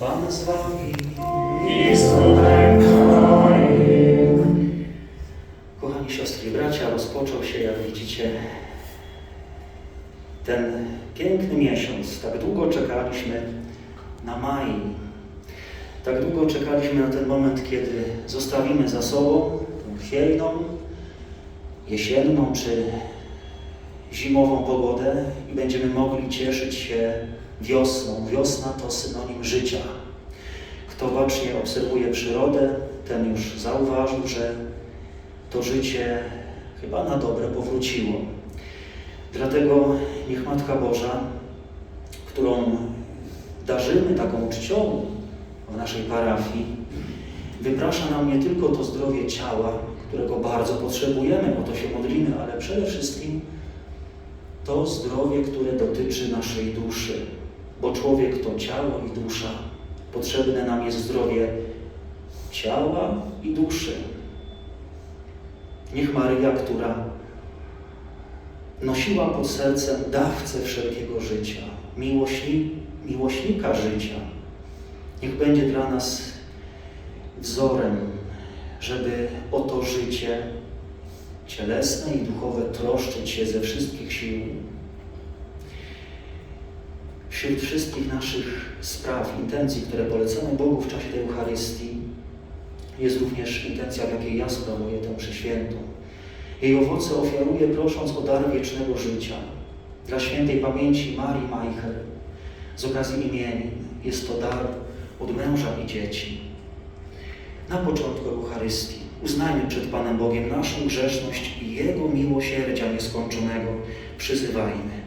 Pan z wami. I z. Kochani siostry i bracia, rozpoczął się, jak widzicie, ten piękny miesiąc. Tak długo czekaliśmy na maj. Tak długo czekaliśmy na ten moment, kiedy zostawimy za sobą tą chwiejną, jesienną czy zimową pogodę i będziemy mogli cieszyć się wiosną. Wiosna to synonim życia. Kto bacznie obserwuje przyrodę, ten już zauważył, że to życie chyba na dobre powróciło. Dlatego niech Matka Boża, którą darzymy taką czcią w naszej parafii, wyprasza nam nie tylko to zdrowie ciała, którego bardzo potrzebujemy, o to się modlimy, ale przede wszystkim to zdrowie, które dotyczy naszej duszy, bo człowiek to ciało i dusza. Potrzebne nam jest zdrowie ciała i duszy. Niech Maryja, która nosiła pod sercem dawcę wszelkiego życia, miłośni, miłośnika życia, niech będzie dla nas wzorem, żeby o to życie cielesne i duchowe troszczyć się ze wszystkich sił. Wśród wszystkich naszych spraw, intencji, które polecamy Bogu w czasie tej Eucharystii, jest również intencja, w jakiej ja sprawuję tę przeświętą. Jej owoce ofiaruję, prosząc o dar wiecznego życia. Dla świętej pamięci Marii Majcher z okazji imienin jest to dar od męża i dzieci. Na początku Eucharystii uznajmy przed Panem Bogiem naszą grzeszność i Jego miłosierdzia nieskończonego. Przyzywajmy.